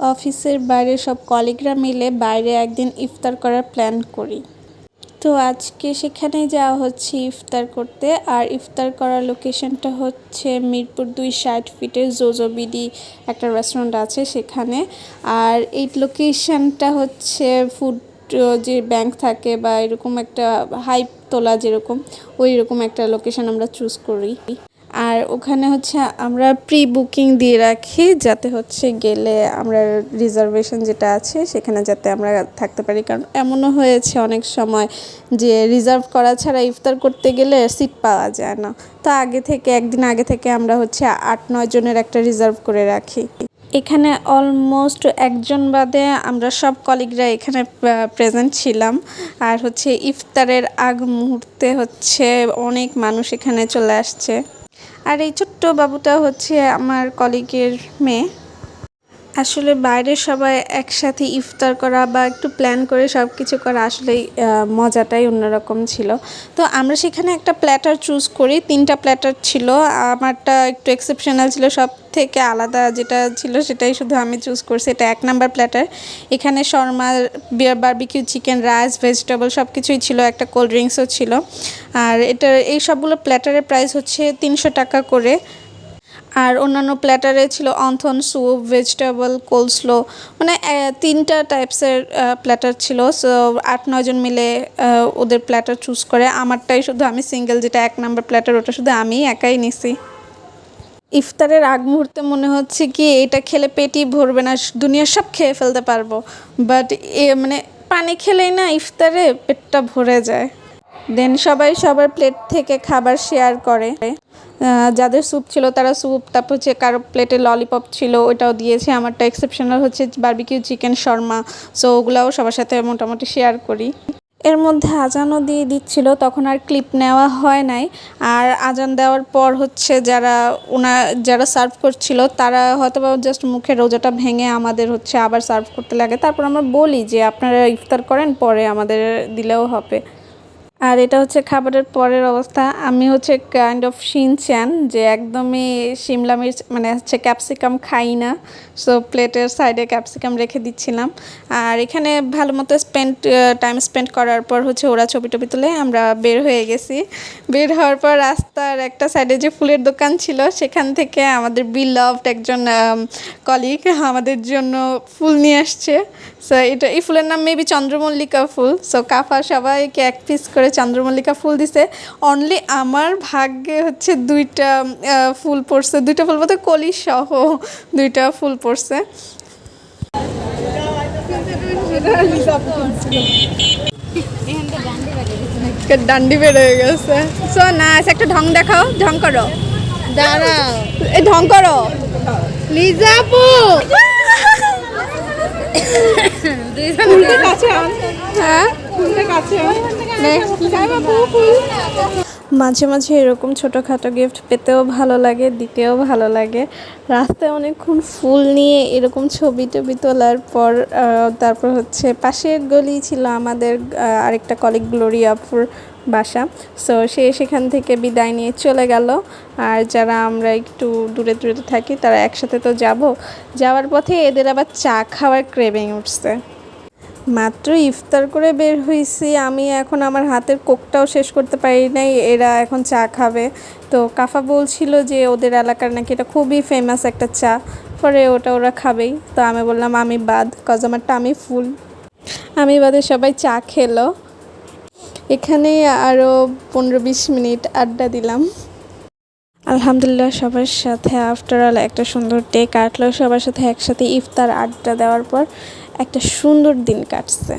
অফিসের বাইরে সব কলিগরা মিলে বাইরে একদিন ইফতার করার প্ল্যান করি। তো আজকে সেখানেই যাওয়া হচ্ছে ইফতার করতে। আর ইফতার করার লোকেশনটা হচ্ছে মিরপুর দুই ষাট ফিটের জোজোবিডি একটা রেস্টুরেন্ট আছে সেখানে। আর এই লোকেশনটা হচ্ছে ফুড যে ব্যাংক থাকে বা এরকম একটা হাইপ তোলা যেরকম ওই রকম একটা লোকেশন আমরা চুজ করি। আর ওখানে হচ্ছে আমরা প্রি বুকিং দিয়ে রাখি যাতে হচ্ছে গেলে আমরা রিজার্ভেশন যেটা আছে সেখানে যাতে আমরা থাকতে পারি। কারণ এমনও হয়েছে অনেক সময় যে রিজার্ভ করা ছাড়া ইফতার করতে গেলে সিট পাওয়া যায় না। তো আগে থেকে, একদিন আগে থেকে আমরা হচ্ছে আট, নয় জনের একটা রিজার্ভ করে রাখি। এখানে অলমোস্ট একজন বাদে আমরা সব কলিগরা এখানে প্রেজেন্ট ছিলাম। আর হচ্ছে ইফতারের আগ মুহূর্তে হচ্ছে অনেক মানুষ এখানে চলে আসছে। আর এই ছোট্ট বাবুটা হচ্ছে আমার কলিগের মেয়ে। আসলে বাইরে সবাই একসাথে ইফতার করা বা একটু প্ল্যান করে সব কিছু করা আসলেই মজাটাই অন্যরকম ছিল। তো আমরা সেখানে একটা প্ল্যাটার চুজ করি, তিনটা প্ল্যাটার ছিল। আমারটা একটু এক্সেপশনাল ছিল সব থেকে আলাদা যেটা ছিল সেটাই শুধু আমি চুজ করছি। এটা এক নাম্বার প্ল্যাটার এখানে shawarma beer barbecue chicken rice vegetable সব কিছুই ছিল, একটা কোল্ড ড্রিঙ্কসও ছিল। আর এটা, এই সবগুলো প্ল্যাটারের প্রাইস হচ্ছে তিনশো টাকা করে। আর অন্যান্য প্ল্যাটারে ছিল অন্থন স্যুপ, ভেজিটেবল, কোলস্লো মানে তিনটা টাইপসের প্ল্যাটার ছিল। সো, আট নয়জন মিলে ওদের প্ল্যাটার চুজ করে। আমারটাই শুধু আমি সিঙ্গেল, যেটা এক নাম্বার প্ল্যাটার, ওটা শুধু আমি একাই নিছি। ইফতারের আগ মুহূর্তে মনে হচ্ছে কি, এটা খেলে পেটই ভরবে না, দুনিয়ার সব খেয়ে ফেলতে পারব। বাট, এ মানে পানি খেলেই না ইফতারে পেটটা ভরে যায়। দেন সবাই সবার প্লেট থেকে খাবার শেয়ার করে। যাদের স্যুপ ছিল তারা স্যুপ তারপর হচ্ছে কারও প্লেটে ললিপপ ছিল ওটাও দিয়েছে। আমারটা এক্সেপশনাল হচ্ছে বার্বিকিউ চিকেন শর্মা। সো ওগুলাও সবার সাথে মোটামুটি শেয়ার করি। এর মধ্যে আজানও দিয়ে দিচ্ছিল, তখন আর ক্লিপ নেওয়া হয় নাই। আর আজান দেওয়ার পর হচ্ছে যারা ওনা, যারা সার্ভ করছিল, তারা হয়তো বা জাস্ট মুখে রোজাটা ভেঙে আমাদের হচ্ছে আবার সার্ভ করতে লাগে। তারপর আমরা বলি যে, আপনারা ইফতার করেন, পরে আমাদের দিলেও হবে। আর এটা হচ্ছে খাবারের পরের অবস্থা। আমি হচ্ছে কাইন্ড অফ চ্যান যে একদমই শিমলা মির্চ মানে হচ্ছে ক্যাপসিকাম খাই না। সো প্লেটের সাইডে ক্যাপসিকাম রেখে দিচ্ছিলাম। আর এখানে ভালো মতো স্পেন্ড টাইম স্পেন্ড করার পর হচ্ছে ওরা ছবি টবি তুলে আমরা বের হয়ে গেছি। বের হওয়ার পর রাস্তার একটা সাইডে যে ফুলের দোকান ছিল, সেখান থেকে আমাদের বিলভড একজন কলিগ আমাদের জন্য ফুল নিয়ে আসছে। সো এটা, এই ফুলের নাম মেবি চন্দ্রমল্লিকা ফুল। সো কাফা সবাইকে এক পিস করে চন্দ্রমল্লিকা ফুল দিছে। অনলি আমার ভাগ্যে হচ্ছে দুইটা ফুল পড়ছে। দুইটা ফুল বলতে কলি সহ দুইটা ফুল পড়ছে। ডান্ডি বের হয়ে গেছে। সো না একটা ঢং দেখাও। ঢং করো। দাঁড়াও। এই ঢং করো। লিজাপু কাছে হ্যাঁ? কাছে মাঝে মাঝে এরকম ছোটোখাটো গিফট পেতেও ভালো লাগে, দিতেও ভালো লাগে। রাস্তায় অনেকক্ষণ ফুল নিয়ে এরকম ছবি টবি তোলার পর তারপর হচ্ছে পাশের গলি ছিল আমাদের আরেকটা কলিগ গ্লোরিয়াপুর বাসা। সো সে সেখান থেকে বিদায় নিয়ে চলে গেল। আর যারা আমরা একটু দূরে দূরে থাকি, তারা একসাথে তো যাব। যাওয়ার পথে এদের আবার চা খাওয়ার ক্রেভিং উঠছে। মাত্র ইফতার করে বের হয়েছি আমি এখন আমার হাতের কোকটাও শেষ করতে পারি নাই, এরা এখন চা খাবে। তো কাফা বলছিল যে ওদের এলাকার নাকি এটা খুবই ফেমাস একটা চা, পরে ওটা ওরা খাবেই। তো আমি বললাম, আমি বাদ কজ আমারটা আমি ফুল আমি বাদে সবাই চা খেলো। এখানে আরও পনেরো বিশ মিনিট আড্ডা দিলাম। আলহামদুলিল্লাহ সবার সাথে আফটার অল একটা সুন্দর ডে কাটলো। সবার সাথে একসাথে ইফতার আড্ডা দেওয়ার পর একটা সুন্দর দিন কাটছে।